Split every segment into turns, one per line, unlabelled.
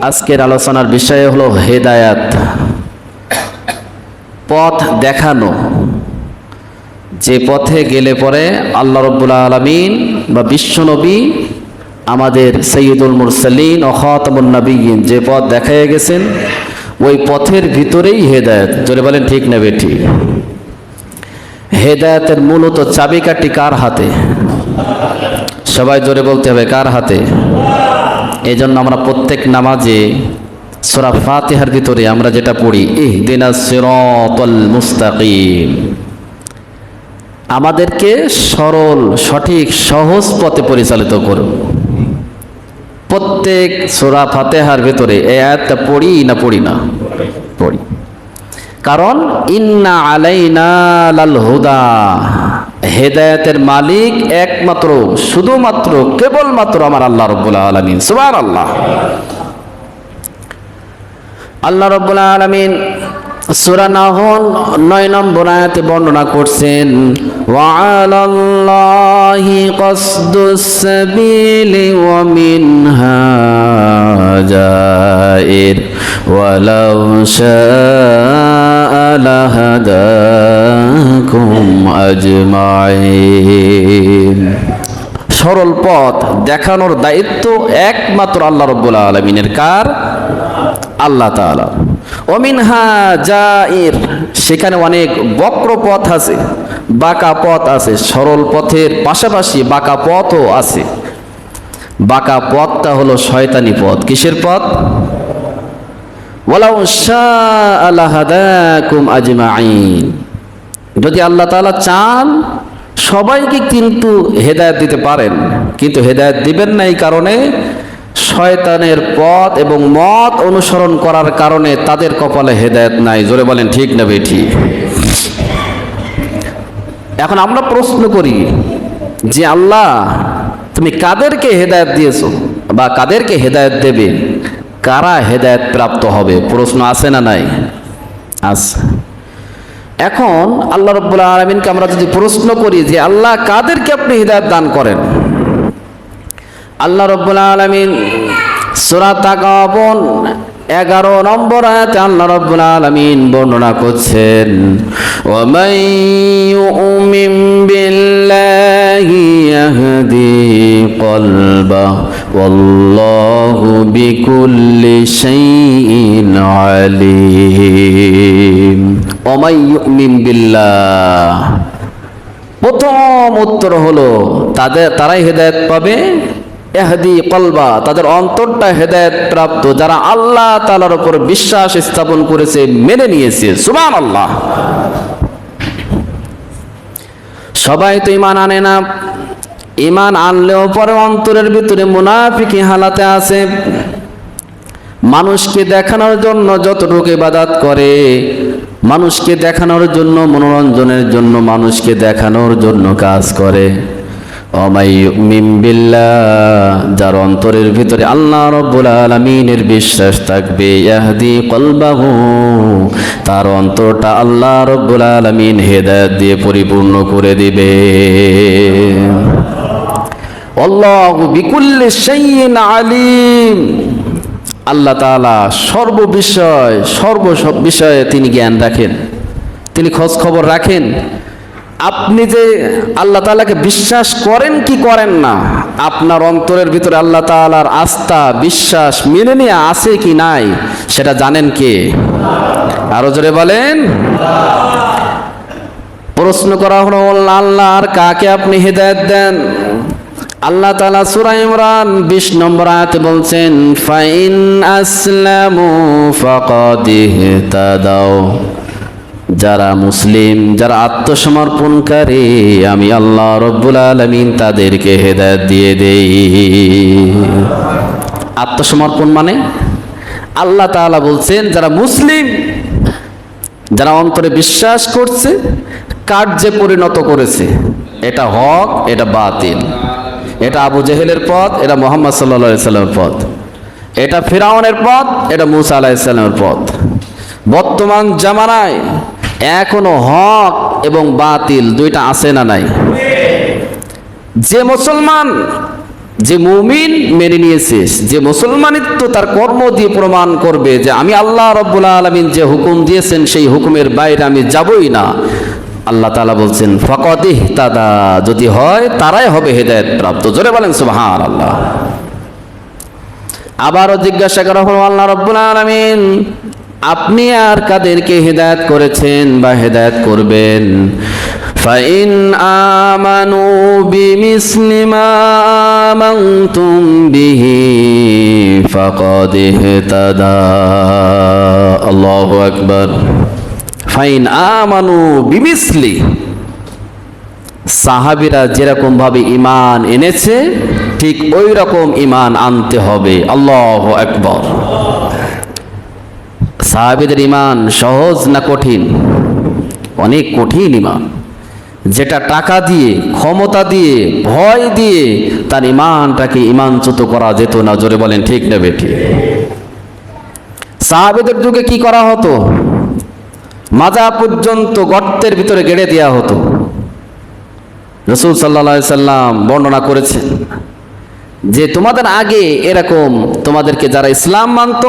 আজকের আলোচনার বিষয় হলো হেদায়াত। পথ দেখানো। যে পথে গেলে পরে আল্লাহ রব্বুল আলমিন বা বিশ্বনবী আমাদের সৈয়দুল মুরসালিন ও খাতামুন নবীন যে পথ দেখাইয়া গেছেন, ওই পথের ভিতরেই হেদায়েত। জোরে বলেন, ঠিক না বেঠি? হেদায়েতের মূলত চাবিকাঠি কার হাতে? সবাই জোরে বলতে হবে, কার হাতে? এই জন্য আমরা প্রত্যেক নামাজে সোরা ফাতিহার ভিতরে আমরা যেটা পড়ি ইহ দিনা সিরাতাল মুস্তাকিম। আমাদেরকে সরল, সঠিক, সহজ পথে পরিচালিত করুন। প্রত্যেক সোরা ফাতেহার ভেতরে এই আয়াতটা পড়ি না পড়ি না? পড়ি। কারণ, ইন্না আলাইনা লাল হুদা। হেদায়েতের মালিক একমাত্র শুধুমাত্র কেবলমাত্র আমার আল্লাহ রব্বুল আলমিন। সুবাহ আল্লাহ আল্লাহ রব্বুল আলমিন সুরা নাহল নয় নম্বর আয়াতে বর্ণনা করছেন ওয়ালাল্লাহি কসদুস সাবিলি ওয়া মিনহা জাইর, ওয়ালাউ শাআ লাহাদাকুম আজমাইন। সরল পথ দেখানোর দায়িত্ব একমাত্র আল্লাহ রব্বুল আলমিনের। কার? আল্লাহ তাআলা। অমিনহা যা এর সেখানে অনেক বক্র পথ আছে, বাঁকা পথ আছে, সরল পথের পাশাপাশি বাঁকা পথও আছে। বাঁকা পথটা হলো শয়তানি পথ। কিসের পথ? যদি আল্লাহ তাআলা চান, সবাইকে কিন্তু হেদায়েত দিতে পারেন, কিন্তু হেদায়েত দিবেন না এই কারণে শয়তানের পথ এবং মত অনুসরণ করার কারণে তাদের কপালে হেদায়েত নাই। জোরে বলেন, ঠিক না বেঠি এখন আমরা প্রশ্ন করি যে, আল্লাহ, তুমি কাদেরকে হেদায়েত দিয়েছ বা কাদেরকে হেদায়েত দেবে? কারা হেদায়েত প্রাপ্ত হবে? প্রশ্ন আছে না নাই? আছে। এখন আল্লাহ রব্বুল্লাহ আলমিনকে আমরা যদি প্রশ্ন করি যে, আল্লাহ, কাদেরকে আপনি হৃদায়ত দান করেন? আল্লাহ রব্বুল আলমিন সুরা তাকাবন এগারো নম্বর আয়াতে আল্লাহ রব্বুল আলামিন বর্ণনা করছেন, ওয়ামান ইউমিন বিল্লাহি ইয়াহদি কলবা ওয়াল্লাহু বিকুল্লি শাইইন আলিম। ওয়ামান ইউমিন বিল্লাহ। প্রথম উত্তর হলো, তাদের, তারাই হেদায়েত পাবে এহদি কলবা, তাদের অন্তরটা হেদায়ত প্রাপ্ত যারা আল্লাহ তালার উপর বিশ্বাস স্থাপন করেছে, মেনে নিয়েছে সুমান আল্লাহ সবাই তো ইমান আনে না। ইমান আনলেও পরে অন্তরের ভিতরে মুনাফিকি হালাতে আছে। মানুষকে দেখানোর জন্য যতটুকু ইবাদাত করে, মানুষকে দেখানোর জন্য, মনোরঞ্জনের জন্য মানুষকে দেখানোর জন্য কাজ করে। যার অন্তরের ভিতরে আল্লাহ রব্বুল আলমিনের বিশ্বাস থাকবে, ইয়াহদি কলবাহু, তার অন্তরটা আল্লাহ রব্বুল আলমিন হেদায়ত দিয়ে পরিপূর্ণ করে দিবে। আলিম। আল্লাহ তাআলা সর্ব বিষয় সর্ব সব বিষয়ে তিনি জ্ঞান রাখেন। তিনি খোঁজ খবর রাখেন। আপনি যে আল্লাহ তাআলাকে বিশ্বাস করেন কি করেন না, আপনার অন্তরের ভিতরে আল্লাহ তাআলার আস্থা, বিশ্বাস মেনে নিয়ে আছে কি নাই, সেটা জানেন কে? আরও জোরে বলেন। প্রশ্ন করা হলো আল্লাহ আর কাকে আপনি হেদায়েত দেন? আল্লাহ তালা সুরা ইমরান বিশ নম্বর আয়াতে বলছেন, ফাইন আসলামু ফাকাদিহ তাদাও যারা মুসলিম, যারা আত্মসমর্পণকারী, আমি আল্লাহ রব্বুল আলমিন তাদেরকে হেদায়ত দিয়ে দেই। আত্মসমর্পণ মানে? আল্লাহ তাআলা বলছেন, যারা মুসলিম, যারা অন্তরে বিশ্বাস করছে, কার্যে পরিণত করেছে, এটা হক, এটা বাতিল। এটা আবু জেহেলের পথ, এটা মোহাম্মদ সাল্লা পথ। এটা ফিরাউনের পথ, এটা মুসা আলাহিসাল্লামের পথ। বর্তমান জামানায় এখনও হক এবং বাতিল দুইটা আছে না নাই? যে মুসলমান, যে মুমিন মেনে নিয়েছে, যে মুসলমানিত্ব তার কর্ম দিয়ে প্রমাণ করবে যে আমি আল্লাহ রব্বুল আলমিন যে হুকুম দিয়েছেন, সেই হুকুমের বাইরে আমি যাবই না। আল্লাহ তালা বলছেন ফকদিহ তাদা যদি হয় তারাই হবে হেদায়ত প্রাপ্ত জোরে বলেন সুবাহান আল্লাহ আবারও জিজ্ঞাসা করা হলো, আল্লাহ রব্বুল আলমিন আপনি আর কাদেরকে হেদায়ত করেছেন বা হেদায়ত করবেন فإن آمنوا بمثل ما آمنتم به فقد اهتدى الله أكبر ফাইন আমানু বিমিসলি সাহাবিরা যেরকম ভাবে ইমান এনেছে ঠিক ওই রকম ইমান আনতে হবে আল্লাহ একবার সাহাবিদের ইমান সহজ না কঠিন? অনেক কঠিন ইমান যেটা টাকা দিয়ে, ক্ষমতা দিয়ে, ভয় দিয়ে তার ইমানটাকে ইমানচ্যুত করা যেত না। জোরে বলেন, ঠিক না বেঠি সাহাবিদের যুগে কি করা হতো? মাজা পর্যন্ত গর্তের ভিতরে গেড়ে দেওয়া হতো। রসুল সাল্লা সাল্লাম বর্ণনা করেছেন যে তোমাদের আগে এরকম তোমাদেরকে যারা ইসলাম মানত,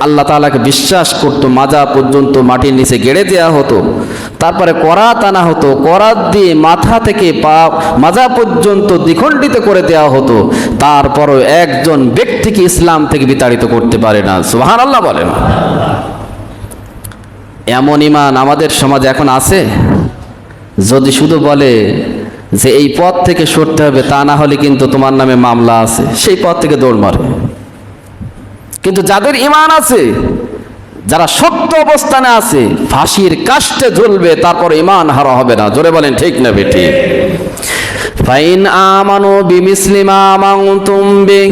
আল্লাহ তালাকে বিশ্বাস করত, মাজা পর্যন্ত মাটির নিচে গেড়ে দেওয়া হতো, তারপরে করাত আনা হতো করাত দিয়ে মাথা থেকে পা, মাজা পর্যন্ত দ্বিখণ্ডিত করে দেওয়া হতো, তারপরও একজন ব্যক্তিকে ইসলাম থেকে বিতাড়িত করতে পারে না। সুহান আল্লাহ বলেন। এমন ইমান আমাদের সমাজে এখন আছে? যদি শুধু বলে যে এই পথ থেকে সরতে হবে, তা না হলে কিন্তু তোমার নামে মামলা আছে। সেই পথ থেকে দৌড় মারে। কিন্তু যাদের ইমান আছে, যারা সত্য অবস্থানে আছে, ফাঁসির কাষ্টে ঝুলবে তারপর ইমান হারা হবে না। জোরে বলেন, ঠিক না বেটি ফাইন আমানো বিমিসলিমা মাউতুম বে।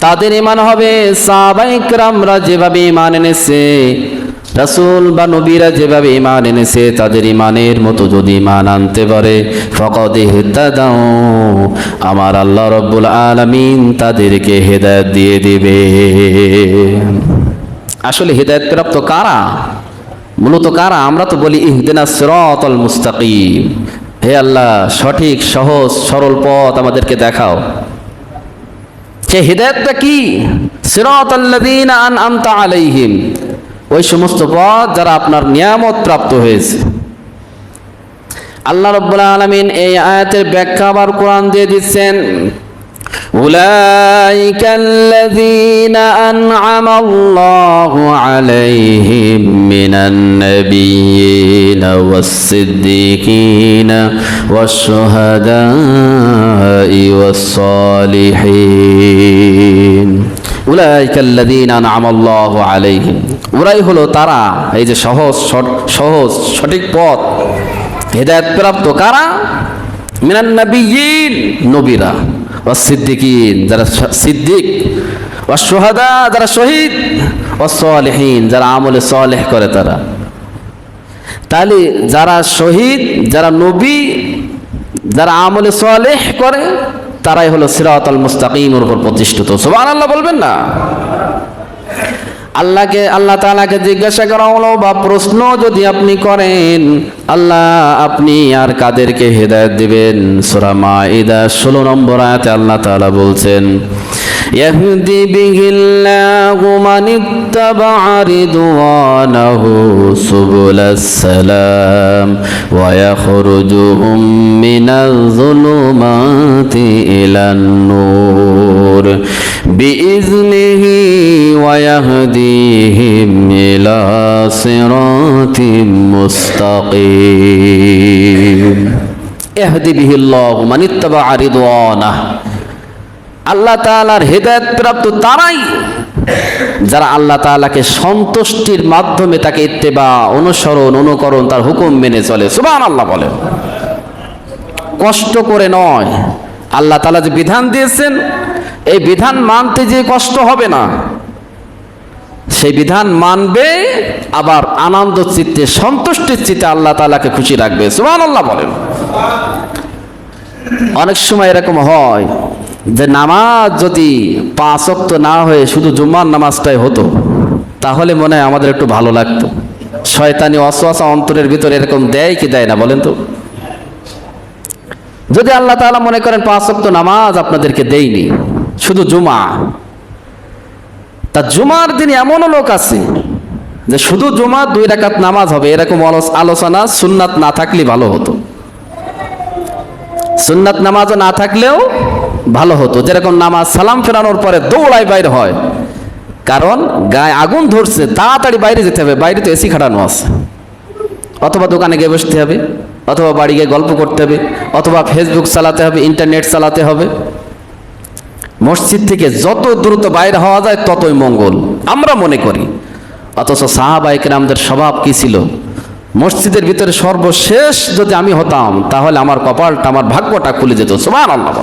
তাদের ইমান হবে সাহাবাইকরামরা যেভাবে ইমান এনেছে। রাসূল বা নবীরা যেভাবে ইমান এনেছে, তাদের ইমানের মতো যদি ইমান আনতে পারে, ফকদ দাও আমার আল্লাহ রব্বুল আলামিন তাদেরকে হেদায়েত দিয়ে দেবে। আসলে হেদায়েত প্রাপ্ত কারা? মূলত কারা? আমরা তো বলি ইহদিনা সিরাতাল মুস্তাকিম। হে আল্লাহ, সঠিক, সহজ, সরল পথ আমাদেরকে দেখাও। সে হৃদয়তটা কি? সিরাতাল্লাযীনা আনআমতা আলাইহিম। ওই সমস্ত পথ যারা আপনার নিয়ামত প্রাপ্ত হয়েছে আল্লাহ রব্বুল আলামিন এই আয়াতের ব্যাখ্যা আবার কোরআন দিয়ে দিচ্ছেন أولئك الذين أنعم الله عليهم من النبيين والصديقين والشهداء والصالحين উলাইকা আল্লাযীনা আনআমা আল্লাহু আলাইহিম। ওরাই হলো তারা, এই যে সহজ সহজ, সঠিক পথ। হেদায়েত প্রাপ্ত কারা? মিনান নবিয়িন, নবীরা। ও সিদ্দিকিন, যারা সিদ্দিক। ও সোহাদা যারা শহীদ। ও সলেহীন, যারা আমলে সলেহ করে তারা। তাহলে যারা শহীদ, যারা নবী, যারা আমলে সলেহ করে তারাই হলো সিরাতাল মুস্তাকিমের উপর প্রতিষ্ঠিত। সুবহান আল্লাহ বলবেন না? আল্লাহকে, আল্লাহ তাআলাকে জিজ্ঞাসা করা হলো, বা প্রশ্ন যদি আপনি করেন, আল্লাহ আপনি আর কাদেরকে হেদায়েত দিবেন? সূরা মাইদা 16 নম্বর আয়াতে আল্লাহ তাআলা বলছেন يهدي به الله من اتبع رضوانه سبل السلام ويخرجهم من الظلمات إلى النور بإذنه ويهديهم إلى صراط مستقيم يهدي به الله من اتبع رضوانه আল্লাহ তালার হেদায়ত প্রাপ্ত তারাই যারা আল্লাহ তালাকে সন্তুষ্টির মাধ্যমে তাকে ইত্তেবা, অনুসরণ, অনুকরণ তার হুকুম মেনে চলে। সুবান আল্লাহ বলেন কষ্ট করে নয়। আল্লাহ তালা যে বিধান দিয়েছেন, এই বিধান মানতে যে কষ্ট হবে না, সেই বিধান মানবে, আবার আনন্দ চিত্তে, সন্তুষ্টির চিত্তে আল্লাহ তালাকে খুশি রাখবে। সুবান আল্লাহ বলেন। অনেক সময় এরকম হয় যে নামাজ যদি পাঁচ অক্ত না হয়ে শুধু জুম্মার নামাজটাই হতো, তাহলে মনে হয় আমাদের একটু ভালো লাগতো। শয়তানি অসোয়াশা অন্তরের ভিতরে এরকম দেয় কি দেয় না বলেন তো? যদি আল্লাহ তাআলা মনে করেন পাঁচ ওয়াক্ত নামাজ আপনাদেরকে দেইনি শুধু জুমা। তা জুমার দিন এমনও লোক আছে যে শুধু জুমা দুই রাকাত নামাজ হবে, এরকম আলোচনা সুন্নাত না থাকলে ভালো হতো। সুন্নাত নামাজও না থাকলেও ভালো হতো। যেরকম নামাজ সালাম ফেরানোর পরে দৌড়ায় বাইরে হয়। কারণ গায়ে আগুন ধরছে, তাড়াতাড়ি বাইরে যেতে হবে। বাইরে তো এসি খাটানো আছে। অথবা দোকানে গিয়ে বসতে হবে, অথবা বাড়ি গিয়ে গল্প করতে হবে, অথবা ফেসবুক চালাতে হবে ইন্টারনেট চালাতে হবে। মসজিদ থেকে যত দ্রুত বাইরে হওয়া যায়, ততই মঙ্গল। আমরা মনে করি। অথচ সাহাবাইকেরামদের স্বভাব কী ছিল? মসজিদের ভিতরে সর্বশেষ যদি আমি হতাম, তাহলে আমার কপালটা, আমার ভাগ্যটা খুলে যেত। সুবহান আল্লাহ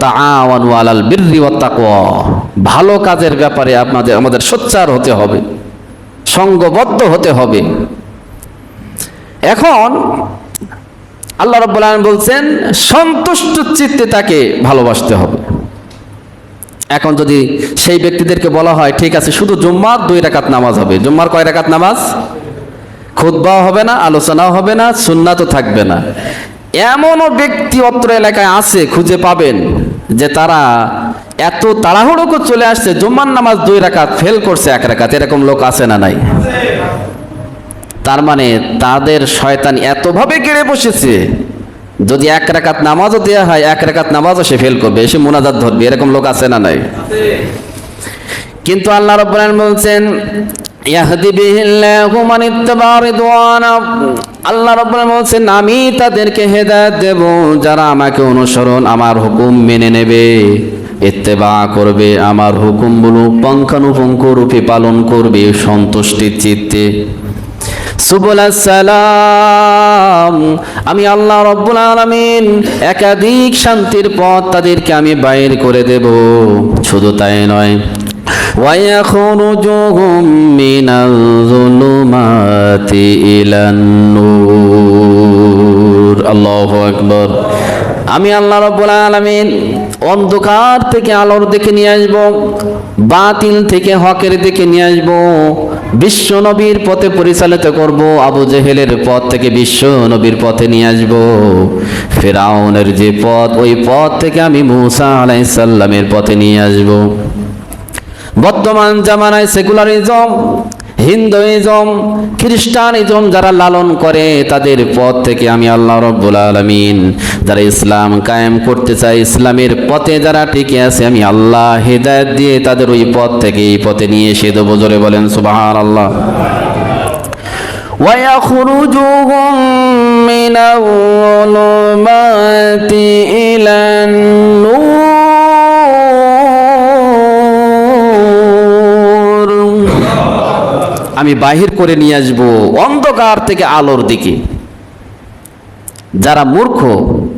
তাআওয়ানু আলাল ওয়াত ভালো কাজের ব্যাপারে আপনাদের, আমাদের সোচ্চার হতে হবে। সঙ্গবদ্ধ হতে হবে। এখন আল্লাহ রাব্বুল আলামিন বলছেন, সন্তুষ্ট চিত্তে তাকে ভালোবাসতে হবে। এখন যদি সেই ব্যক্তিদেরকে বলা হয়, ঠিক আছে, শুধু জুম্মার দুই রাকাত নামাজ হবে। জুম্মার কয় রাকাত নামাজ? খুতবাও হবে না, আলোচনাও হবে না, সুন্নাতও থাকবে না। এমনও ব্যক্তি অত্র এলাকায় আছে, খুঁজে পাবেন, যে তারা এত তাড়াহুড়ো করে চলে আসছে, জুম্মার নামাজ দুই রাকাত ফেল করছে এক রাকাত। এরকম লোক আছে না নাই? তার মানে তাদের শয়তান এতভাবে গেড়ে বসেছে যদি এক রাকাত নামাজও দেওয়া হয়, এক রাকাত নামাজও সে ফেল করবে এসে মোনাজাত ধরবে, এরকম লোক আছে না নাই? কিন্তু আল্লাহ রাব্বুল আলামিন বলছেন আল্লাহ রাব্বুল আলামিন বলছেন, আমি তাদেরকে হেদায়েত দেব, যারা আমাকে অনুসরণ, আমার হুকুম মেনে নেবে, ইত্তেবা করবে, আমার হুকুমগুলো পঙ্খানুপঙ্খ রূপে পালন করবে, সন্তুষ্টির চিত্তে। সালাম আমি আল্লাহ রব্বুল আলামিন একাধিক শান্তির পথ তাদেরকে আমি বাইর করে দেব শুধু তাই নয় ويخرجهم من الظلمات إلى النور الله أكبر আমি আল্লাহ রব্বুল আলামিন অন্ধকার থেকে আলোর দিকে নিয়ে আসব বাতিল থেকে হকের দিকে নিয়ে আসব বিশ্ব নবীর পথে পরিচালিত করব, আবু জেহেলের পথ থেকে বিশ্ব নবীর পথে নিয়ে আসব। ফেরাউনের যে পথ, ওই পথ থেকে আমি মুসা আলাইসাল্লামের পথে নিয়ে আসব। বর্তমান জামানায় সেকুলারিজম হিন্দুইজম খ্রিস্টানিজম যারা লালন করে তাদের পথ থেকে আমি আল্লাহ রব্বুল আলমিন যারা ইসলাম কায়েম করতে চায় ইসলামের পথে যারা টিকে আছে আমি আল্লাহ হেদায়ত দিয়ে তাদের ওই পথ থেকে এই পথে নিয়ে এসে দেবো জোরে বলেন সুবাহান আল্লাহ ويخرجهم من الظلمات إلى আমি বাহির করে নিয়ে আসব অন্ধকার থেকে আলোর দিকে। যারা মূর্খ,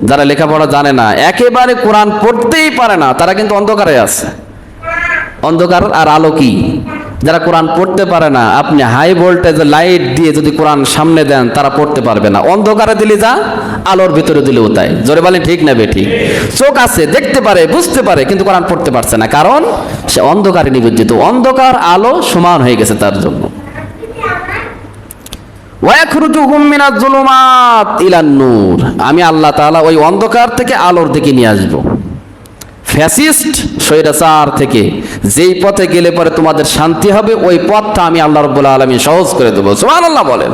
যারা লেখাপড়া জানে না, একেবারে কোরআন পড়তেই পারে না, তারা কিন্তু অন্ধকারে আছে। অন্ধকার আর আলো কি? যারা কোরআন পড়তে পারে না, আপনি হাই ভোল্টেজ লাইট দিয়ে যদি কোরআন সামনে দেন, তারা পড়তে পারবে না। অন্ধকারে দিলে যা, আলোর ভিতরে দিলেও তাই। জোরে বলেন, ঠিক না বেঠিক? চোখ আছে, দেখতে পারে, বুঝতে পারে, কিন্তু কোরআন পড়তে পারছে না। কারণ সে অন্ধকারে নিবেদিত। অন্ধকার, আলো সমান হয়ে গেছে তার জন্য। আমি আল্লাহ তালা ওই অন্ধকার থেকে আলোর দিকে নিয়ে আসব। ফ্যাসিস্ট সৈরাচার থেকে। যেই পথে গেলে পরে তোমাদের শান্তি হবে, ওই পথটা আমি আল্লাহ রব্বুল আলমী সহজ করে দেবো। সুবহানাল্লাহ বলেন।